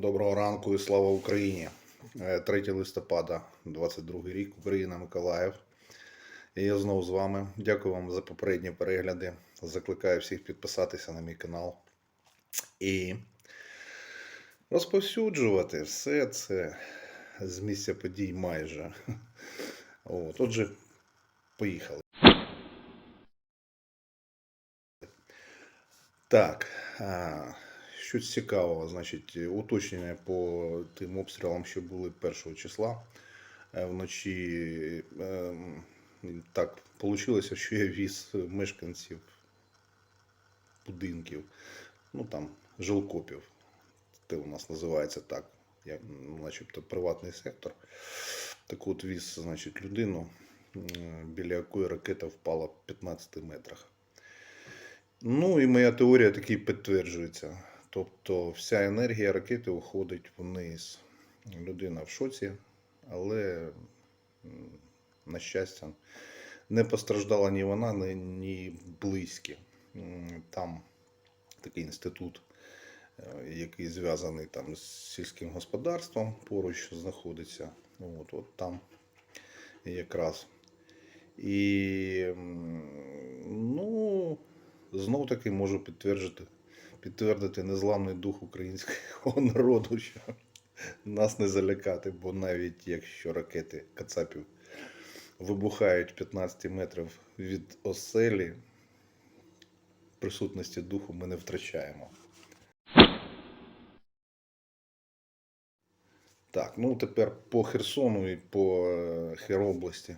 Доброго ранку і слава Україні. Е, 3 листопада, 22 рік, Україна, Миколаїв. І я знову з вами. Дякую вам за попередні перегляди. Закликаю всіх підписатися на мій канал і розповсюджувати все це з місця подій майже. От, отже, поїхали. Так, щось цікавого, значить, уточнення по тим обстрілам, що були 1 числа е, вночі. ем, Так, вийшло, що я віз мешканців будинків, ну там, жилкопів. Це у нас називається так, як, начебто приватний сектор. Так от віз, значить, людину, біля якої ракета впала в 15 метрах. Ну і моя теорія таки підтверджується. Тобто вся енергія ракети уходить вниз. Людина в шоці, але, на щастя, не постраждала ні вона, ні, близькі. Там такий інститут, е, який зв'язаний там з сільським господарством, поруч знаходиться. От, от там якраз. І ну, знов таки можу підтвердити, підтвердити незламний дух українського народу, що нас не залякати, бо навіть якщо ракети Кацапів вибухають 15 метрів від оселі, присутності духу ми не втрачаємо. Так, ну тепер по Херсону і по е, Херобласті.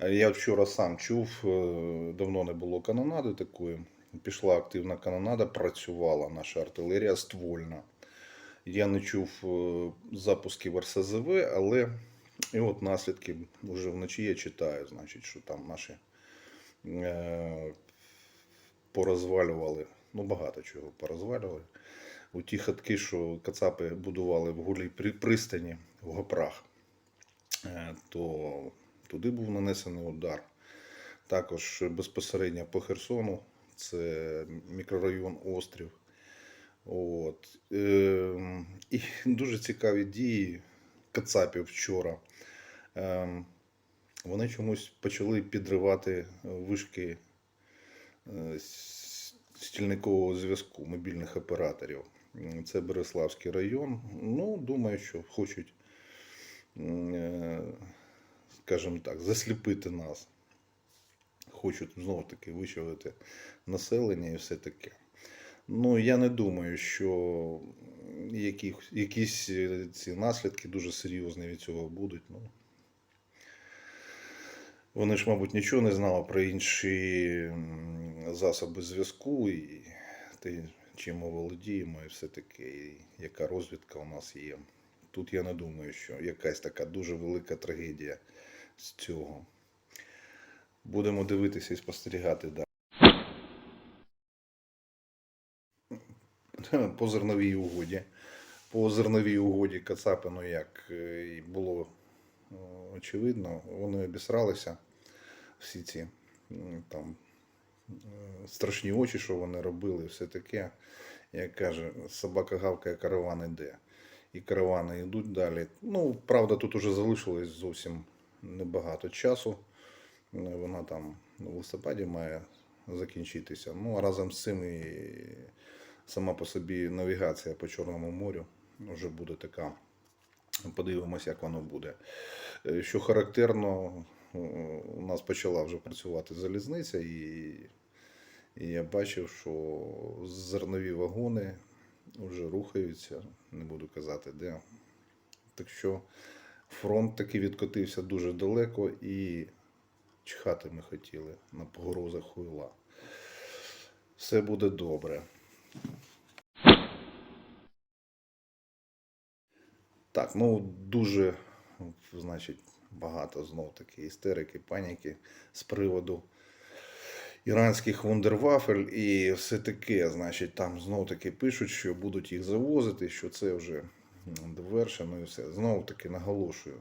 Е, Я вчора сам чув, е, давно не було канонади такої. Пішла активна канонада, працювала наша артилерія ствольна. Я не чув е, запусків РСЗВ, але і от наслідки вже вночі я читаю, значить, що там наші е, порозвалювали, ну багато чого порозвалювали. У ті хатки, що кацапи будували в голій при- пристані в Гопрах, е, то туди був нанесений удар. Також безпосередньо по Херсону, це мікрорайон Острів. От. Ем, і дуже цікаві дії Кацапів вчора. Ем, вони чомусь почали підривати вишки е, стільникового зв'язку мобільних операторів. Це Береславський район. Ну, думаю, що хочуть, е, скажімо так, засліпити нас. Хочуть знову таки вичавити населення і все таке. Ну, я не думаю, що які, якісь е, ці наслідки дуже серйозні від цього будуть. Ну, вони ж, мабуть, нічого не знали про інші засоби зв'язку і те, чим ми володіємо, і все таке, і яка розвідка у нас є. Тут я не думаю, що якась така дуже велика трагедія з цього. Будемо дивитися і спостерігати далі. По зерновій угоді. По зерновій угоді Кацапи, ну як е, і було е, очевидно, вони обісралися всі ці там е, страшні очі, що вони робили, все таке. Як каже, собака гавкає, караван іде. І каравани йдуть далі. Ну, правда, тут уже залишилось зовсім небагато часу. Вона там в листопаді має закінчитися. Ну, а разом з цим і сама по собі навігація по Чорному морю вже буде така. Подивимося, як воно буде. Е, Що характерно, у нас почала вже працювати залізниця, і, і я бачив, що зернові вагони вже рухаються, не буду казати де. Так що фронт таки відкотився дуже далеко і чхати ми хотіли на погрозах хуйла. Все буде добре. Так, ну дуже, значить, багато знов таки істерики, паніки з приводу іранських вундервафель і все таке. Значить, там знов таки пишуть, що будуть їх завозити, що це вже довершено і все. Знов таки наголошую,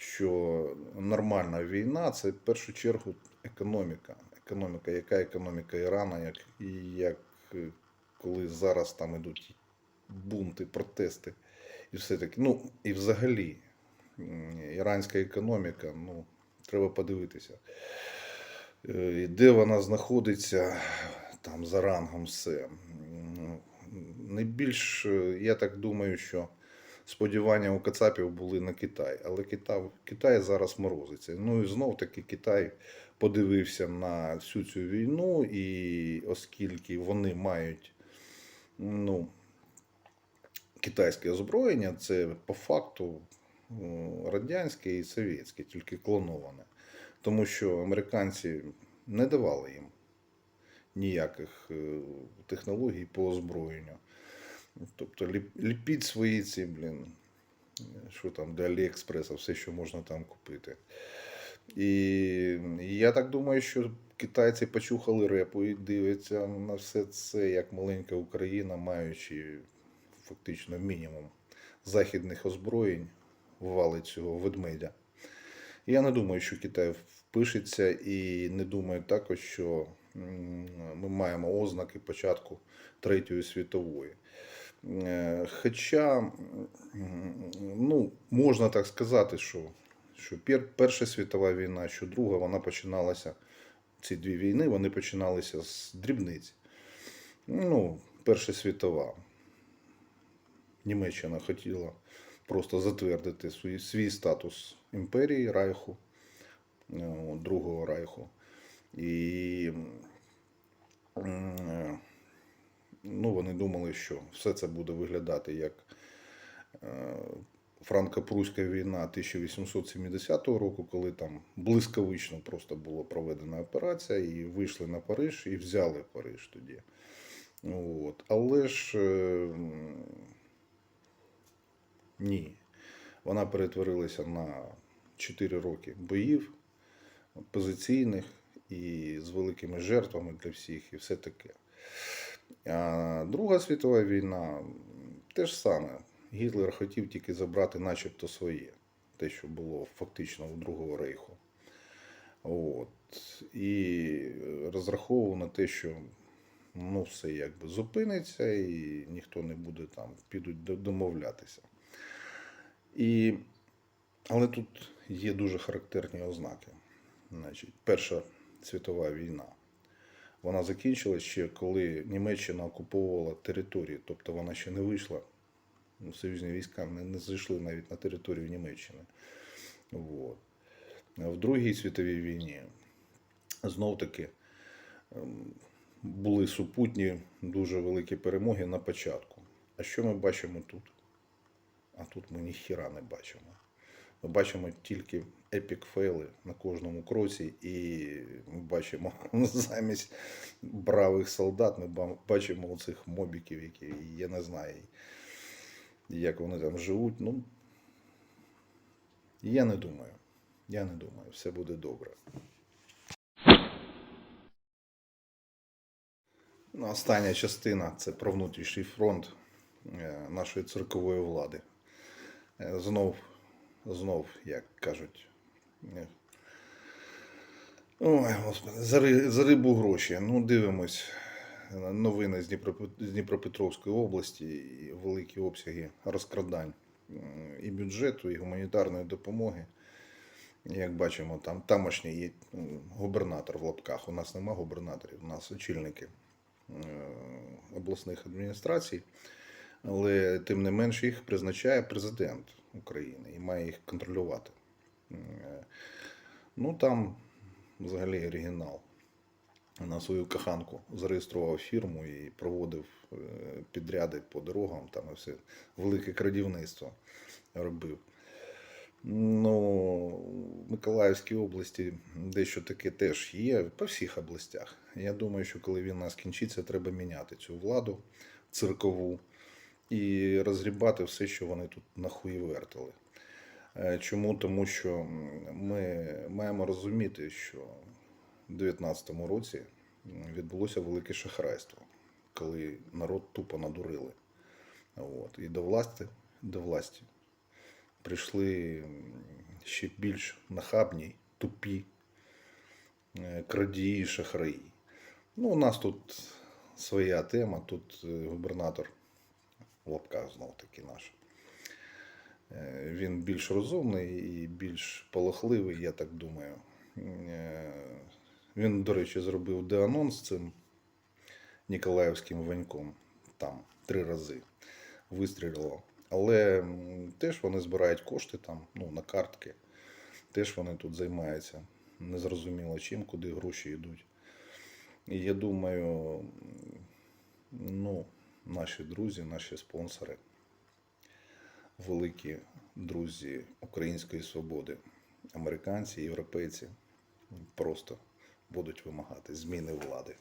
що нормальна війна це в першу чергу економіка. Економіка, яка економіка Ірана, як, як е, коли зараз там ідуть бунти, протести і все таке. Ну, і взагалі, іранська економіка, ну, треба подивитися. Е, Де вона знаходиться там за рангом все. Найбільш, е, я так думаю, що сподівання у Кацапів були на Китай, але Китай, Китай зараз морозиться. Ну і знов таки Китай подивився на всю цю війну, і оскільки вони мають ну, китайське озброєння, це по факту радянське і совєтське, тільки клоноване. Тому що американці не давали їм ніяких е, технологій по озброєнню. Тобто ліпіть свої ці, блін, що там для Аліекспреса, все, що можна там купити. І я так думаю, що китайці почухали репу і дивляться на все це як маленька Україна, маючи фактично мінімум західних озброєнь, валить цього ведмедя. Я не думаю, що Китай впишеться, і не думаю також, що ми маємо ознаки початку Третьої світової. Е, Хоча, ну, можна так сказати, що, що Перша світова війна, що Друга, вона починалася, ці дві війни вони починалися з дрібниць. Ну, Перша світова. Німеччина хотіла просто затвердити свій, свій статус імперії Райху, е, Другого Райху. І ну, вони думали, що все це буде виглядати як е, франко-пруська війна 1870 року, коли там блискавично просто була проведена операція, і вийшли на Париж і взяли Париж тоді. От. Але ж е, ні. Вона перетворилася на 4 роки боїв позиційних і з великими жертвами для всіх, і все таке. Друга світова війна те ж саме. Гітлер хотів тільки забрати начебто своє, те, що було фактично у Другого рейху. От. І розраховував на те, що ну, все якби зупиниться, і ніхто не буде там, підуть домовлятися. І, але тут є дуже характерні ознаки. Значить, Перша світова війна. Вона закінчилась ще коли Німеччина окуповувала території, тобто вона ще не вийшла. Союзні війська не, не зайшли навіть на територію Німеччини. От. В Другій світовій війні знов таки ем, були супутні дуже великі перемоги на початку. А що ми бачимо тут? А тут ми ніхіра не бачимо. Ми бачимо тільки епік фейли на кожному кроці, і ми бачимо замість бравих солдат, ми бачимо оцих мобіків, які я не знаю, як вони там живуть. Ну, я не думаю. Я не думаю, все буде добре. Ну, Остання частина це про внутрішній фронт е, нашої циркової влади. Е, Знов, знов, як кажуть, е, ой, господи, за, ри- за рибу гроші. Ну, дивимось е, новини з Дніпропетровської області і великі обсяги розкрадань і бюджету, і гуманітарної допомоги. Як бачимо, там тамошній є губернатор в лапках. У нас нема губернаторів, у нас очільники е, обласних адміністрацій, але тим не менш їх призначає президент України і має їх контролювати. Е, Ну там взагалі оригінал. На свою коханку зареєстрував фірму і проводив е, підряди по дорогам, там і все велике крадівництво робив. Ну, в Миколаївській області дещо таке теж є по всіх областях. Я думаю, що коли війна скінчиться, треба міняти цю владу циркову і розгрібати все, що вони тут нахуєвертили. Е, Чому? Тому що ми маємо розуміти, що в 2019 році відбулося велике шахрайство, коли народ тупо надурили. От. І до власті, до власті прийшли ще більш нахабні, тупі е, крадії, шахраї. Ну, у нас тут своя тема. Тут е, губернатор в лапках знов таки наш. Е, Він більш розумний і більш полохливий, я так думаю. Е, Він, до речі, зробив деанонс цим Ніколаївським Ваньком. Там три рази вистрілило. Але теж вони збирають кошти там, ну, на картки. Теж вони тут займаються. Незрозуміло чим, куди гроші йдуть. І я думаю, ну, наші друзі, наші спонсори, великі друзі української свободи, американці, європейці, просто будуть вимагати зміни влади.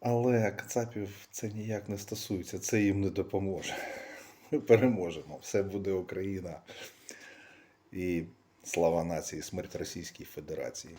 Але Кацапів це ніяк не стосується, це їм не допоможе. Ми переможемо. Все буде Україна. І слава нації, смерть Російській Федерації.